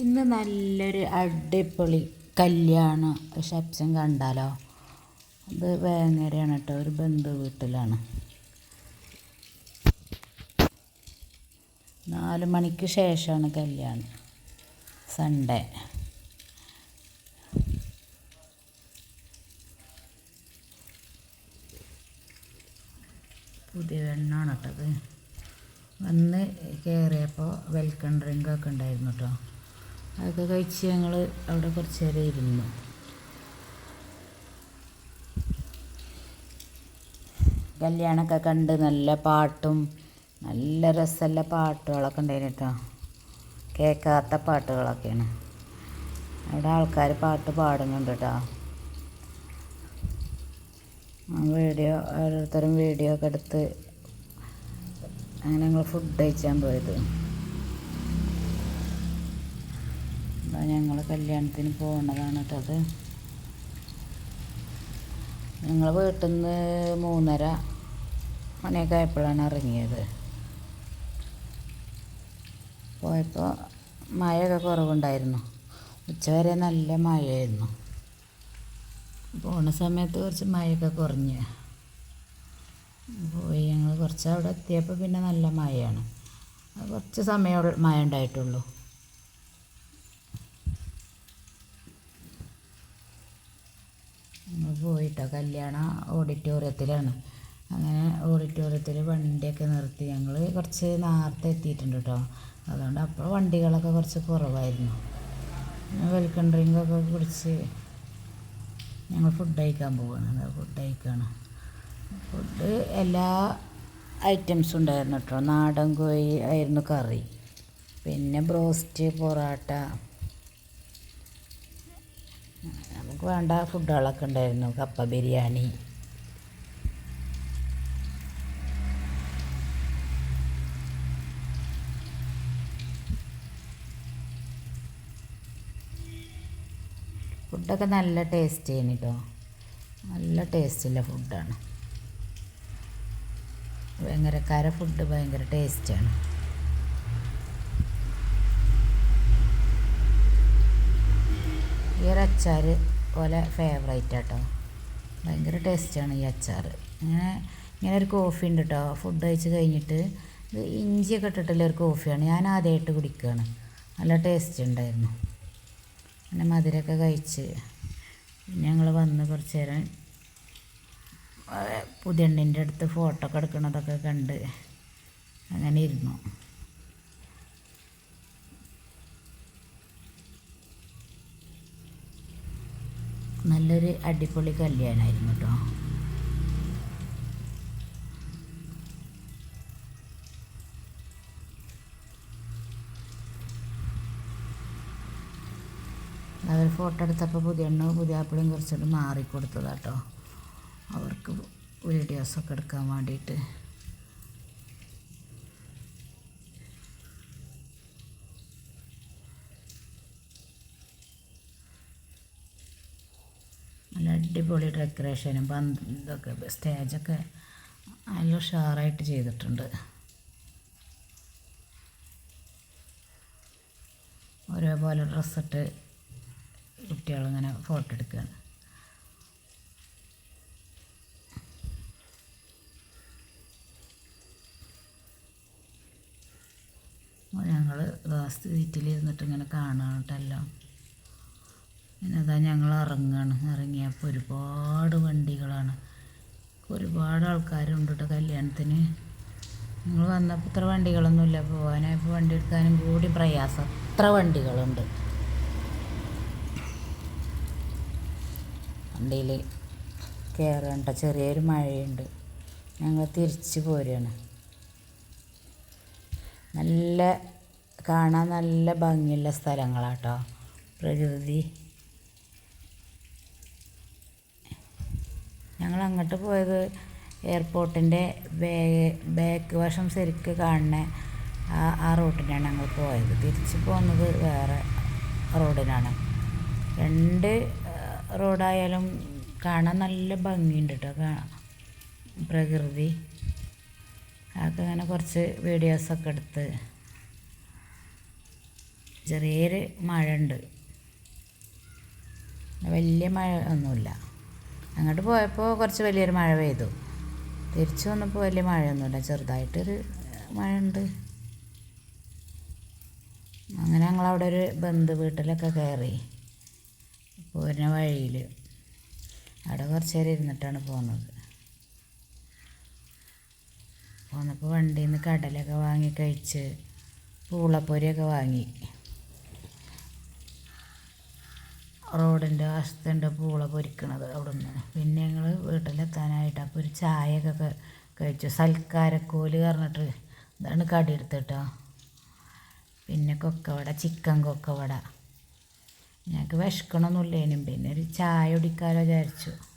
ഇന്ന് നല്ലൊരു അടിപൊളി കല്യാണ റിസപ്ഷൻ കണ്ടാലോ? ഇത് വേങ്ങരയാണ് കേട്ടോ. ഒരു ബന്ധു വീട്ടിലാണ്. നാല് മണിക്ക് ശേഷമാണ് കല്യാണം. സൺഡേ. പുതിയ വെണ്ണാണ് കേട്ടത് വന്ന് കയറിയപ്പോൾ വെൽക്കം ഡ്രിങ്കൊക്കെ ഉണ്ടായിരുന്നു കേട്ടോ. അതൊക്കെ കഴിച്ച് ഞങ്ങൾ അവിടെ കുറച്ച് നേരം ഇരുന്നു. കല്യാണമൊക്കെ കണ്ട് നല്ല പാട്ടും നല്ല രസമല്ല പാട്ടുകളൊക്കെ ഉണ്ടായിരുന്നു കേട്ടോ. കേൾക്കാത്ത പാട്ടുകളൊക്കെയാണ്. അവിടെ ആൾക്കാർ പാട്ട് പാടുന്നുണ്ട് കേട്ടോ. വീഡിയോ ഓരോരുത്തരും വീഡിയോ ഒക്കെ എടുത്ത് അങ്ങനെ ഞങ്ങൾ ഫുഡ് കഴിച്ചാൻ പോയത്. അപ്പം ഞങ്ങൾ കല്യാണത്തിന് പോകുന്നതാണ് കേട്ടോ അത്. ഞങ്ങൾ വീട്ടിൽ നിന്ന് മൂന്നര മണിയൊക്കെ ആയപ്പോഴാണ് ഇറങ്ങിയത്. പോയപ്പോൾ മഴയൊക്കെ കുറവുണ്ടായിരുന്നു. ഉച്ചവരെ നല്ല മഴയായിരുന്നു. പോണ സമയത്ത് കുറച്ച് മഴയൊക്കെ കുറഞ്ഞ്. പോയി ഞങ്ങൾ കുറച്ച് അവിടെ എത്തിയപ്പോൾ പിന്നെ നല്ല മഴയാണ്. അത് കുറച്ച് സമയം മഴ ഉണ്ടായിട്ടുള്ളൂ. കല്യാണ കല്യാണം ഓഡിറ്റോറിയത്തിലാണ് അങ്ങനെ ഓഡിറ്റോറിയത്തിൽ വണ്ടിയൊക്കെ നിർത്തി. ഞങ്ങൾ കുറച്ച് നേരത്തെ എത്തിയിട്ടുണ്ട് കേട്ടോ. അതുകൊണ്ട് അപ്പോൾ വണ്ടികളൊക്കെ കുറച്ച് കുറവായിരുന്നു. വെൽക്കം ഡ്രിങ്കൊക്കെ കുടിച്ച് ഞങ്ങൾ ഫുഡ് കഴിക്കാൻ പോവുകയാണ് ഫുഡ് കഴിക്കുകയാണ് ഫുഡ് എല്ലാ ഐറ്റംസും ഉണ്ടായിരുന്നു കേട്ടോ. നാടൻ കോഴി ആയിരുന്നു കറി. പിന്നെ ബ്രോസ്റ്റ് പൊറോട്ട നമുക്ക് വേണ്ട ഫുഡുകളൊക്കെ ഉണ്ടായിരുന്നു. കപ്പ ബിരിയാണി. ഫുഡൊക്കെ നല്ല ടേസ്റ്റ് ചെയ്യണം കേട്ടോ നല്ല ടേസ്റ്റുള്ള ഫുഡാണ്. ഭയങ്കരക്കാര ഫുഡ് ഭയങ്കര ടേസ്റ്റാണ് ഈ ഒരു അച്ചാർ പോലെ ഫേവറേറ്റ് കേട്ടോ ഭയങ്കര ടേസ്റ്റാണ് ഈ അച്ചാർ ഇങ്ങനെ ഇങ്ങനെ ഒരു കോഫി ഉണ്ട് കേട്ടോ ഫുഡ് കഴിച്ച് കഴിഞ്ഞിട്ട് ഇത് ഇഞ്ചിയൊക്കെ ഇട്ടിട്ടുള്ള ഒരു കോഫിയാണ് ഞാൻ ആദ്യമായിട്ട് കുടിക്കുകയാണ് നല്ല ടേസ്റ്റ് ഉണ്ടായിരുന്നു. പിന്നെ മധുരമൊക്കെ കഴിച്ച് ഞങ്ങൾ വന്ന് കുറച്ച് നേരം പുതിയണ്ണിന്റെ അടുത്ത് ഫോട്ടോ ഒക്കെ എടുക്കുന്നതൊക്കെ കണ്ട് അങ്ങനെ ഇരുന്നു. നല്ലൊരു അടിപൊളി കല്യാണമായിരുന്നു കേട്ടോ. അവർ ഫോട്ടോ എടുത്തപ്പോൾ പുതിയ എണ്ണ ആപ്പിളും കുറച്ചുകൂടി മാറിക്കൊടുത്തതാട്ടോ അവർക്ക് വീഡിയോസൊക്കെ എടുക്കാൻ വേണ്ടിയിട്ട് നല്ല അടിപൊളി ഡെക്കറേഷനും പന്ത് ഇതൊക്കെ സ്റ്റേജൊക്കെ നല്ല ഉഷാറായിട്ട് ചെയ്തിട്ടുണ്ട്. ഒരേപോലെ ഡ്രസ്സിട്ട് കുട്ടികളിങ്ങനെ ഫോട്ടോ എടുക്കുകയാണ്. ഞങ്ങൾ ഇരുന്നിട്ട് ഇങ്ങനെ അതാ ഞങ്ങൾ ഇറങ്ങുകയാണ് ഇറങ്ങിയപ്പോൾ ഒരുപാട് വണ്ടികളാണ്. ഒരുപാട് ആൾക്കാരുണ്ട് കേട്ടോ കല്യാണത്തിന്. നിങ്ങൾ വന്നപ്പോൾ ഇത്ര വണ്ടികളൊന്നുമില്ല. പോകാനായപ്പോൾ വണ്ടി എടുക്കാനും കൂടി പ്രയാസം. അത്ര വണ്ടികളുണ്ട്. വണ്ടിയിൽ കയറേണ്ട ചെറിയൊരു മഴയുണ്ട്. ഞങ്ങൾ തിരിച്ചു പോരുകയാണ് നല്ല കാണാൻ നല്ല ഭംഗിയുള്ള സ്ഥലങ്ങളാട്ടോ. പ്രകൃതി ഞങ്ങൾ അങ്ങോട്ട് പോയത് എയർപോർട്ടിന്റെ ബാക്ക് വശം ശരിക്ക് കാണുന്ന ആ ആ റൂട്ടിനാണ് ഞങ്ങൾ പോയത്. തിരിച്ച് പോകുന്നത് വേറെ റോഡിനാണ്. രണ്ട് റോഡായാലും കാണാൻ നല്ല ഭംഗിയുണ്ട് കേട്ടോ പ്രകൃതി. അതൊക്കെ അങ്ങനെ കുറച്ച് വീഡിയോസൊക്കെ എടുത്ത് ചെറിയൊരു മഴ ഉണ്ട് വലിയ മഴ ഒന്നുമില്ല അങ്ങോട്ട് പോയപ്പോൾ കുറച്ച് വലിയൊരു മഴ പെയ്തു. തിരിച്ചു വന്നപ്പോൾ വലിയ മഴയൊന്നുമില്ല. ചെറുതായിട്ടൊരു മഴയുണ്ട്. അങ്ങനെ ഞങ്ങളവിടെ ഒരു ബന്ധു വീട്ടിലൊക്കെ കയറി. പോരുന്ന വഴിയിൽ അവിടെ കുറച്ച് നേരം ഇരുന്നിട്ടാണ് പോകുന്നത് പോന്നപ്പോൾ വണ്ടിയിൽ നിന്ന് കടലൊക്കെ വാങ്ങി കഴിച്ച് പൂളപ്പൊരിയൊക്കെ വാങ്ങി. റോഡിന്റെ വശത്തുണ്ട് പൂള പൊരിക്കണത് അവിടെ നിന്ന് പിന്നെ ഞങ്ങൾ വീട്ടിലെത്താനായിട്ട് അപ്പോൾ ഒരു ചായയൊക്കെ കഴിച്ചു. സൽക്കാരക്കോൽ പറഞ്ഞിട്ട് ഇതാണ് കടി എടുത്തിട്ടോ. പിന്നെ കൊക്കവട ചിക്കൻ കൊക്കവട. ഞങ്ങൾക്ക് വിശക്കണമൊന്നുമില്ലേനും പിന്നെ ഒരു ചായ കുടിക്കാമല്ലോ വിചാരിച്ചു.